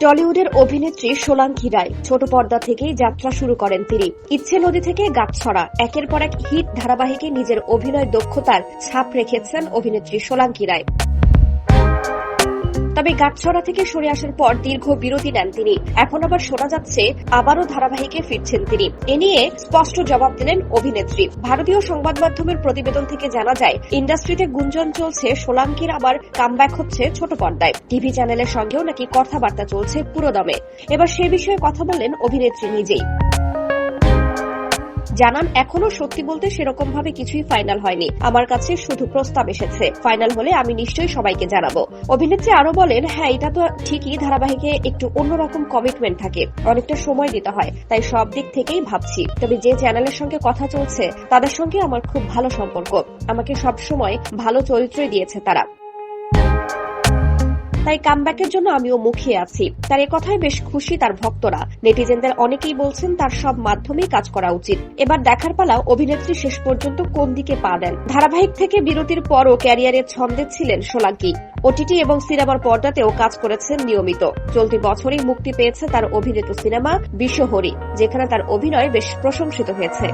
টলিউডের অভিনেত্রী সোলাঙ্কি রায়। ছোট পর্দা থেকেই যাত্রা শুরু করেন তিনি। ইচ্ছে নদী থেকে গাছছড়া একের পর এক হিট ধারাবাহিকে নিজের অভিনয় দক্ষতার ছাপ রেখেছেন অভিনেত্রী সোলাঙ্কি রায়। তবে গাছছড়া থেকে সরে আসার পর দীর্ঘ বিরতি নেন তিনি। এখন আবার শোনা যাচ্ছে, আবারও ধারাবাহিকে ফিরছেন তিনি। এ নিয়ে স্পষ্ট জবাব দিলেন অভিনেত্রী। ভারতীয় সংবাদ মাধ্যমের প্রতিবেদন থেকে জানা যায়, ইন্ডাস্ট্রিতে গুঞ্জন চলছে, সোলাঙ্কির আবার কামব্যাক হচ্ছে ছোট পর্দায়। টিভি চ্যানেলের সঙ্গেও নাকি কথাবার্তা চলছে পুরোদমে। এবার সে বিষয়ে কথা বললেন অভিনেত্রী নিজেই। জানান, এখনও সত্যি বলতে সেরকম ভাবে কিছুই ফাইনাল হয়নি। আমার কাছে শুধু প্রস্তাব এসেছে। ফাইনাল হলে আমি নিশ্চয়ই সবাইকে জানাব। অভিনেত্রী আরও বলেন হ্যাঁ এটা তো ঠিকই, ধারাবাহিকে একটু অন্যরকম কমিটমেন্ট থাকে। অনেকটা সময় দিতে হয়, তাই সব দিক থেকেই ভাবছি। তবে যে চ্যানেলের সঙ্গে কথা চলছে, তাদের সঙ্গে আমার খুব ভালো সম্পর্ক। আমাকে সব সময় ভালো চরিত্রই দিয়েছে তারা। তাই কামব্যাকের জন্য আমিও মুখিয়ে আছি। তার কথায় বেশ খুশি তার ভক্তরা। নেটিজেনদের অনেকেই বলছেন তার সব মাধ্যমেই কাজ করা উচিত। এবার দেখার পালা অভিনেত্রী শেষ পর্যন্ত কোন দিকে পা দেন? ধারাবাহিক থেকে বিরতির পরও ক্যারিয়ারের ছন্দে ছিলেন সোলাঙ্কি ওটিটি এবং সিনেমার পর্দাতেও কাজ করেছেন নিয়মিত। চলতি বছরই মুক্তি পেয়েছে তার অভিনীত সিনেমা বিশ্বহরি, যেখানে তার অভিনয় বেশ প্রশংসিত হয়েছে।